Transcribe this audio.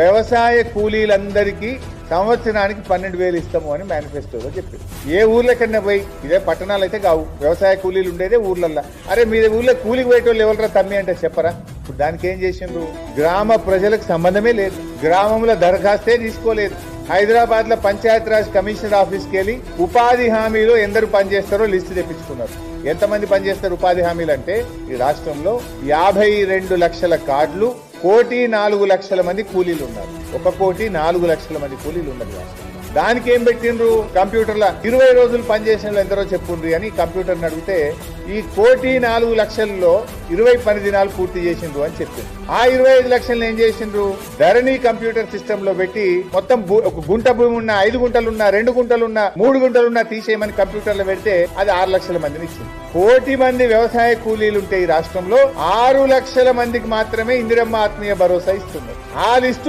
వ్యవసాయ కూలీలందరికీ సంవత్సరానికి పన్నెండు వేలు ఇస్తాము అని మేనిఫెస్టోలో చెప్పింది. ఏ ఊర్లకన్నా పోయి ఇదే పట్టణాలు అయితే కావు. వ్యవసాయ కూలీలు ఉండేదే ఊర్లల్లో. అరే మీ ఊర్లో కూలికి పోయేటోళ్ళు ఎవరు తమ్మి అంటే చెప్పరా? ఇప్పుడు దానికి ఏం చేసిండ్రు? గ్రామ ప్రజలకు సంబంధమే లేదు. గ్రామంలో దరఖాస్తే తీసుకోలేదు. హైదరాబాద్లో పంచాయతీరాజ్ కమిషనర్ ఆఫీస్కి వెళ్ళి ఉపాధి హామీలో ఎందరు పనిచేస్తారో లిస్టు తెప్పించుకున్నారు. ఎంతమంది పనిచేస్తారు ఉపాధి హామీలు అంటే ఈ రాష్ట్రంలో యాభై రెండు లక్షల కార్డులు కోటి నాలుగు లక్షల మంది కూలీలు ఉన్నారు. ఒక కోటి నాలుగు లక్షల మంది కూలీలు ఉన్నారు రాష్ట్రంలో. దానికి ఏం పెట్టిండ్రు? కంప్యూటర్ల ఇరవై రోజులు పనిచేసిన ఎందరో చెప్పుండ్రి అని కంప్యూటర్ని అడిగితే ఈ కోటి నాలుగు లక్షల్లో ఇరవై పని దినాలు పూర్తి చేసిండ్రు అని చెప్పింది ఆ ఇరవై ఐదు లక్షలను ఏం చేసిండ్రు? ధరణి కంప్యూటర్ సిస్టమ్లో పెట్టి మొత్తం ఒక గుంట భూమి ఉన్న ఐదు గుంటలున్నా రెండు గుంటలున్నా మూడు గుంటలున్నా తీసేయమని కంప్యూటర్లో పెడితే అది ఆరు లక్షల మందిని ఇచ్చింది. కోటి మంది వ్యవసాయ కూలీలు ఉంటే ఈ రాష్ట్రంలో ఆరు లక్షల మందికి మాత్రమే ఇందిరమ్మ ఆత్మీయ భరోసా ఇస్తున్నారు. ఆ లిస్టు